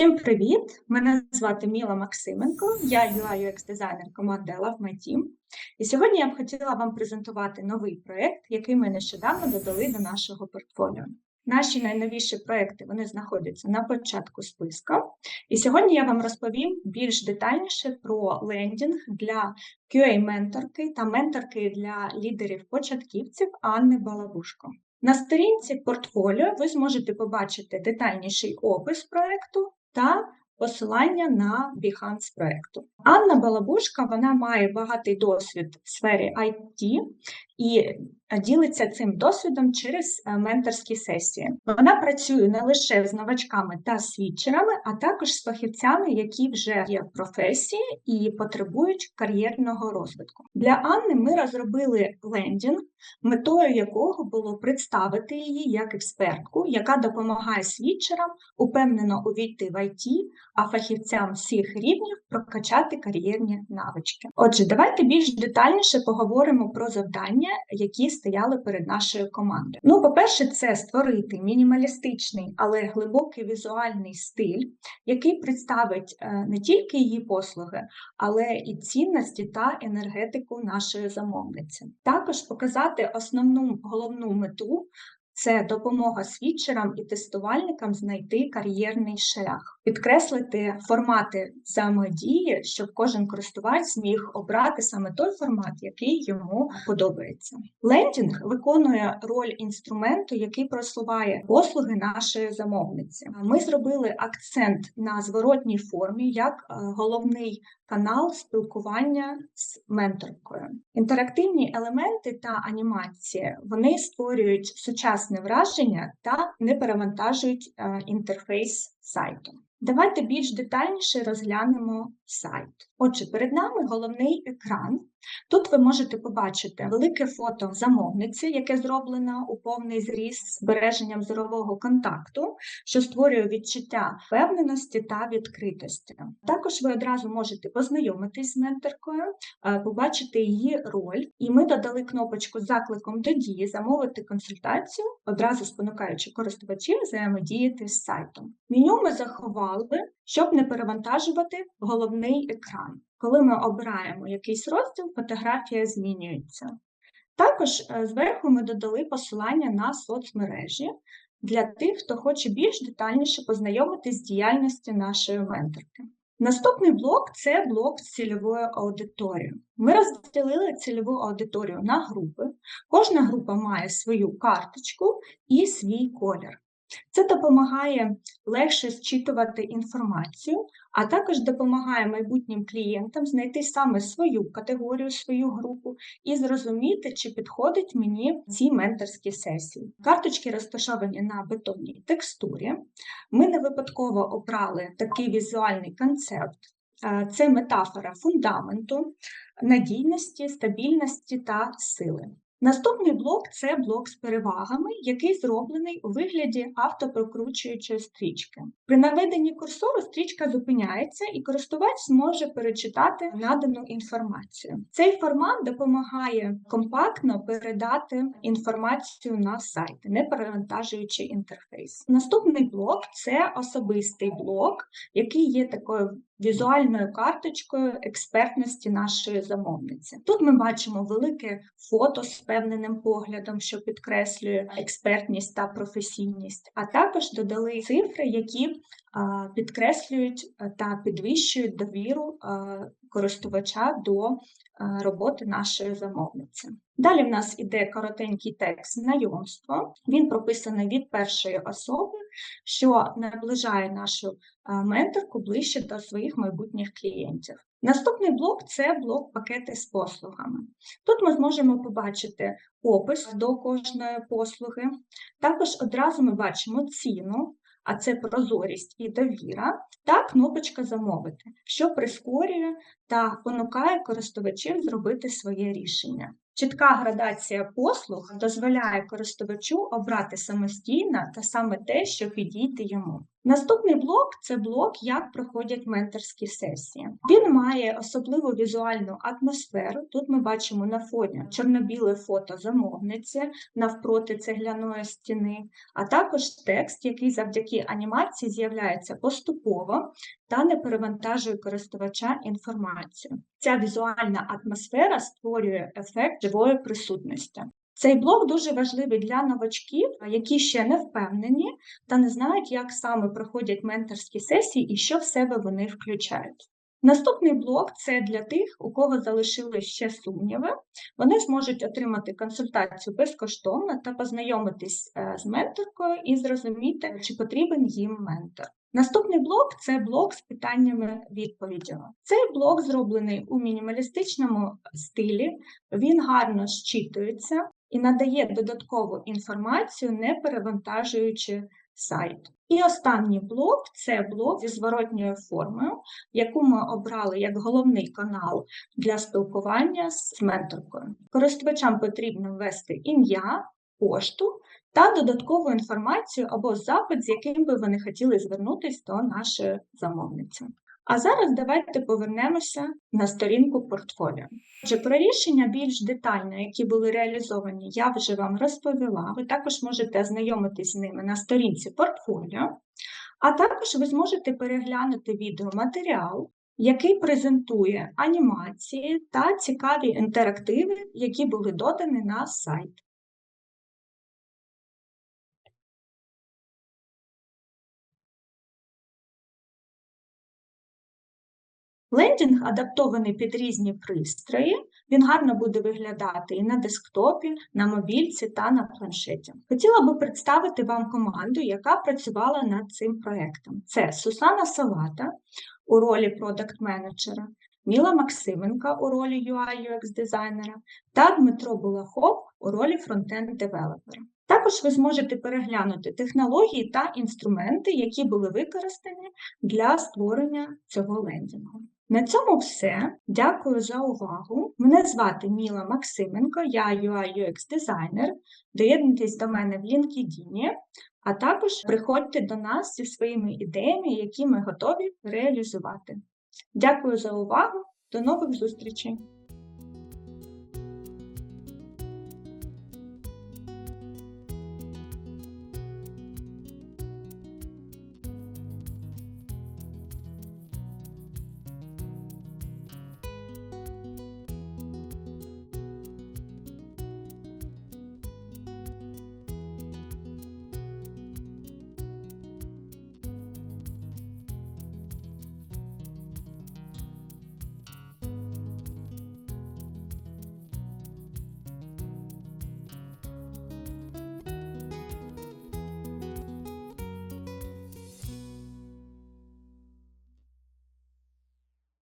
Всім привіт! Мене звати Міла Максименко, я UI UX дизайнер команди Love My Team. І сьогодні я б хотіла вам презентувати новий проєкт, який ми нещодавно додали до нашого портфоліо. Наші найновіші проекти вони знаходяться на початку списка. І сьогодні я вам розповім більш детальніше про лендінг для QA-менторки та менторки для лідерів-початківців Анни Балабушко. На сторінці портфоліо ви зможете побачити детальніший опис проекту та посилання на Behance проекту. Анна Балабушка вона має багатий досвід в сфері IT і ділиться цим досвідом через е, менторські сесії. Вона працює не лише з новачками та свідчерами, а також з фахівцями, які вже є в професії і потребують кар'єрного розвитку. Для Анни ми розробили лендінг, метою якого було представити її як експертку, яка допомагає свідчерам упевнено увійти в IT, а фахівцям всіх рівнів прокачати кар'єрні навички. Отже, давайте більш детальніше поговоримо про завдання, які стояли перед нашою командою. Ну, по-перше, це створити мінімалістичний, але глибокий візуальний стиль, який представить е, не тільки її послуги, але і цінності та енергетику нашої замовниці. Також показати основну головну мету це допомога свідчерам і тестувальникам знайти кар'єрний шлях, підкреслити формати взаємодії, щоб кожен користувач зміг обрати саме той формат, який йому подобається. Лендінг виконує роль інструменту, який просуває послуги нашої замовниці. Ми зробили акцент на зворотній формі як е, головний канал спілкування з менторкою. Інтерактивні елементи та анімації вони створюють сучасне враження та не перевантажують е, інтерфейс сайту. Давайте більш детальніше розглянемо сайт. Отже, перед нами головний екран. Тут ви можете побачити велике фото замовниці, яке зроблено у повний зріст з збереженням зорового контакту, що створює відчуття впевненості та відкритості. Також ви одразу можете познайомитись з менторкою, е, побачити її роль, і ми додали кнопочку з закликом до дії замовити консультацію, одразу спонукаючи користувачів взаємодіяти з сайтом. Меню ми заховали, щоб не перевантажувати головний екран. Коли ми обираємо якийсь розділ, фотографія змінюється. Також е, зверху ми додали посилання на соцмережі для тих, хто хоче більш детальніше познайомитись з діяльністю нашої менторки. Наступний блок це блок з цільовою аудиторією. Ми розділили цільову аудиторію на групи. Кожна група має свою карточку і свій колір. Це допомагає легше зчитувати інформацію, а також допомагає майбутнім клієнтам знайти саме свою категорію, свою групу і зрозуміти, чи підходить мені ці менторські сесії. Карточки розташовані на бетонній текстурі. Ми не випадково обрали такий візуальний концепт. Це метафора фундаменту, надійності, стабільності та сили. Наступний блок це блок з перевагами, який зроблений у вигляді автопрокручуючої стрічки. При наведенні курсору стрічка зупиняється і користувач зможе перечитати надану інформацію. Цей формат допомагає компактно передати інформацію на сайт, не перевантажуючи інтерфейс. Наступний блок це особистий блок, який є такою візуальною карточкою експертності нашої замовниці. Тут ми бачимо велике фото з впевненим поглядом, що підкреслює експертність та професійність, а також додали цифри, які підкреслюють та підвищують довіру користувача до роботи нашої замовниці. Далі в нас іде коротенький текст знайомства. Він прописаний від першої особи, що наближає нашу менторку ближче до своїх майбутніх клієнтів. Наступний блок це блок пакети з послугами. Тут ми зможемо побачити опис до кожної послуги. Також одразу ми бачимо ціну, а це прозорість і довіра, та кнопочка Замовити, що прискорює та понукає користувачів зробити своє рішення. Чітка градація послуг дозволяє користувачу обрати самостійно та саме те, що підійде йому. Наступний блок це блок, як проходять менторські сесії. Він має особливу візуальну атмосферу. Тут ми бачимо на фоні чорно-біле фото замовниці навпроти цегляної стіни, а також текст, який завдяки анімації з'являється поступово та не перевантажує користувача інформацію. Ця візуальна атмосфера створює ефект живої присутності. Цей блок дуже важливий для новачків, які ще не впевнені та не знають, як саме проходять менторські сесії і що в себе вони включають. Наступний блок це для тих, у кого залишились ще сумніви. Вони зможуть отримати консультацію безкоштовно та познайомитись е, з менторкою і зрозуміти, чи потрібен їм ментор. Наступний блок це блок з питаннями-відповідями. Цей блок зроблений у мінімалістичному стилі, він гарно щитується і надає додаткову інформацію, не перевантажуючи сайт. І останній блок це блок зі зворотньою формою, яку ми обрали як головний канал для спілкування з менторкою. Користувачам потрібно ввести ім'я, пошту та додаткову інформацію або запит, з яким би вони хотіли звернутися до нашої замовниці. А зараз давайте повернемося на сторінку портфоліо. Отже, про рішення більш детально, які були реалізовані, я вже вам розповіла. Ви також можете ознайомитись з ними на сторінці портфоліо, а також ви зможете переглянути відеоматеріал, який презентує анімації та цікаві інтерактиви, які були додані на сайт. Лендінг адаптований під різні пристрої, він гарно буде виглядати і на десктопі, на мобільці та на планшеті. Хотіла би представити вам команду, яка працювала над цим проєктом. Це Сусана Салата у ролі продакт-менеджера, Міла Максименка у ролі UI UX дизайнера та Дмитро Булахов у ролі фронтенд-девелопера. Також ви зможете переглянути технології та інструменти, які були використані для створення цього лендінгу. На цьому все. Дякую за увагу. Мене звати Міла Максименко, я UI UX дизайнер. Доєднуйтесь до мене в LinkedIn, а також приходьте до нас зі своїми ідеями, які ми готові реалізувати. Дякую за увагу, до нових зустрічей!